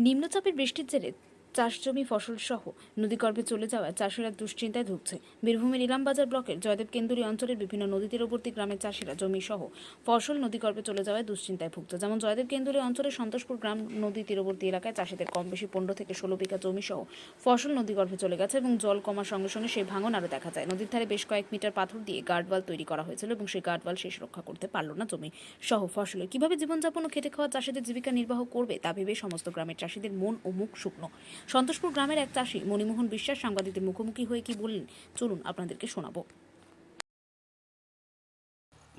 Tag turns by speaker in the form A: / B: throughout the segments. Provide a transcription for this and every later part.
A: নিম্নচাপের বৃষ্টির জেরে চাষ জমি ফসল সহ নদীগর্ভে চলে যাওয়ায় চাষিরা দুশ্চিন্তায় ভুগছে। বীরভূমের ইলামবাজার ব্লকের জয়দেব কেন্দুরি অঞ্চলের বিভিন্ন নদী তীরবর্তী গ্রামের চাষিরা জমি সহ ফসল নদীগর্ভে চলে যাওয়ায় দুশ্চিন্তায় ভুগছে। যেমন জয়দেব কেন্দুরি অঞ্চলের সন্তোষপুর গ্রাম নদী তীরবর্তী এলাকায় চাষিদের কম বেশি পনেরো থেকে ষোলো বিঘা জমি সহ ফসল নদীগর্ভে চলে গেছে এবং জল কমার সঙ্গে সঙ্গে সেই ভাঙন আরও দেখা যায়। নদীর ধারে বেশ কয়েক মিটার পাথর দিয়ে গার্ডওয়াল তৈরি করা হয়েছিল এবং সেই গার্ডওয়াল শেষ রক্ষা করতে পারল না জমি সহ ফসলের। কীভাবে জীবনযাপন ও খেটে খাওয়া চাষিদের জীবিকা নির্বাহ করবে তা ভেবে সমস্ত গ্রামের চাষিদের মন ও মুখ শুকনো। সন্তোষপুর গ্রামের এক চাষি মণিমোহন বিশ্বাস সাংবাদিকদের মুখোমুখি হয়ে কি বললেন? চলুন আপনাদেরকে শোনাবো।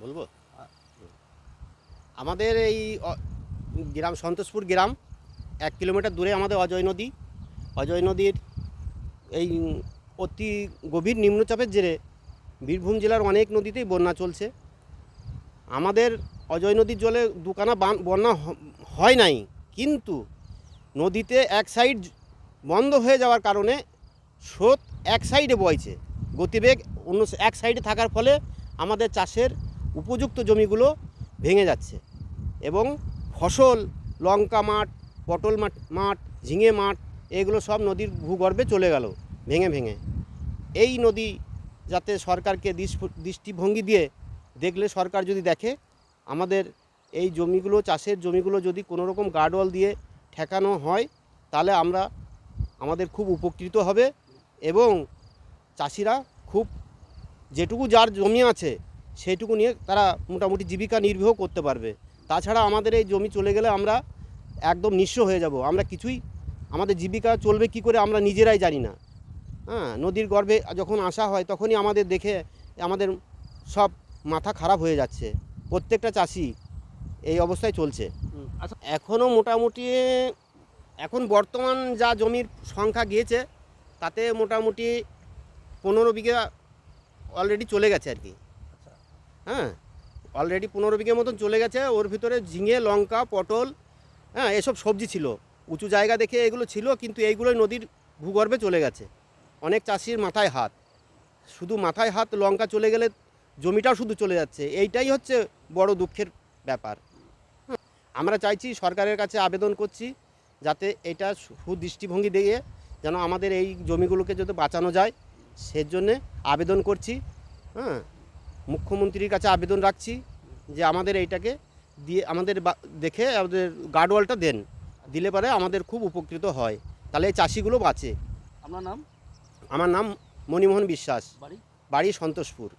B: বলব? আমাদের এই গ্রাম, সন্তোষপুর গ্রাম, এক কিলোমিটার দূরে আমাদের অজয় নদী। অজয় নদীর এই অতি গভীর নিম্নচাপের জেরে বীরভূম জেলার অনেক নদীতেই বন্যা চলছে। আমাদের অজয় নদীর জলে বান, বন্যা হয় নাই। কিন্তু নদীতে এক সাইড বন্ধ হয়ে যাওয়ার কারণে স্রোত এক সাইডে বইছে। গতিবেগ অন্য এক সাইডে থাকার ফলে আমাদের চাষের উপযুক্ত জমিগুলো ভেঙে যাচ্ছে এবং ফসল, লঙ্কা মাঠ, পটল মাঠ মাঠ, ঝিঙে মাঠ এগুলো সব নদীর ভূগর্ভে চলে গেল ভেঙে ভেঙে। এই নদী যাতে সরকারকে দৃষ- দৃষ্টিভঙ্গি দিয়ে দেখলে সরকার যদি দেখে, আমাদের এই জমিগুলো, চাষের জমিগুলো যদি কোনো রকম গার্ডওয়াল দিয়ে ঠেকানো হয়, তাহলে আমরা আমাদের খুব উপকৃত হবে এবং চাষিরা খুব যেটুকু যার জমি আছে সেটুকু নিয়ে তারা মোটামুটি জীবিকা নির্বাহ করতে পারবে। তাছাড়া আমাদের এই জমি চলে গেলে আমরা একদম নিঃস্ব হয়ে যাব। আমরা কিছুই আমাদের জীবিকা চলবে কি করে আমরা নিজেরাই জানি না। হ্যাঁ নদীর গর্ভে যখন আসা হয় তখনই আমাদের দেখে আমাদের সব মাথা খারাপ হয়ে যাচ্ছে। প্রত্যেকটা চাষি এই অবস্থায় চলছে।
C: আচ্ছা।
B: এখনও মোটামুটি এখন বর্তমান যা জমির সংখ্যা গিয়েছে, তাতে মোটামুটি পনেরো বিঘা অলরেডি চলে গেছে আর কি। হ্যাঁ অলরেডি পনেরো বিঘের মতন চলে গেছে, ওর ভিতরে ঝিঙে, লঙ্কা, পটল হ্যাঁ এসব সবজি ছিল। উঁচু জায়গা দেখে এগুলো ছিল, কিন্তু এইগুলোই নদীর ভূগর্ভে চলে গেছে। অনেক চাষির মাথায় হাত। শুধু মাথায় হাত, লঙ্কা চলে গেলে জমিটাও শুধু চলে যাচ্ছে। এইটাই হচ্ছে বড় দুঃখের ব্যাপার। আমরা চাইছি সরকারের কাছে আবেদন করছি। যাতে এটা সুদৃষ্টিভঙ্গি দিয়ে যেন আমাদের এই জমিগুলোকে যাতে বাঁচানো যায় সেজন্যে আবেদন করছি হ্যাঁ। মুখ্যমন্ত্রীর কাছে আবেদন রাখছি যে আমাদের এইটাকে দিয়ে আমাদের বা- দেখে আমাদের গার্ডওয়ালটা দেন। দিলে পরে আমাদের খুব উপকৃত হয়। তাহলে এই চাষিগুলো বাঁচে।
C: আপনার নাম?
B: আমার নাম মণিমোহন বিশ্বাস।
C: বাড়ি?
B: বাড়ি সন্তোষপুর।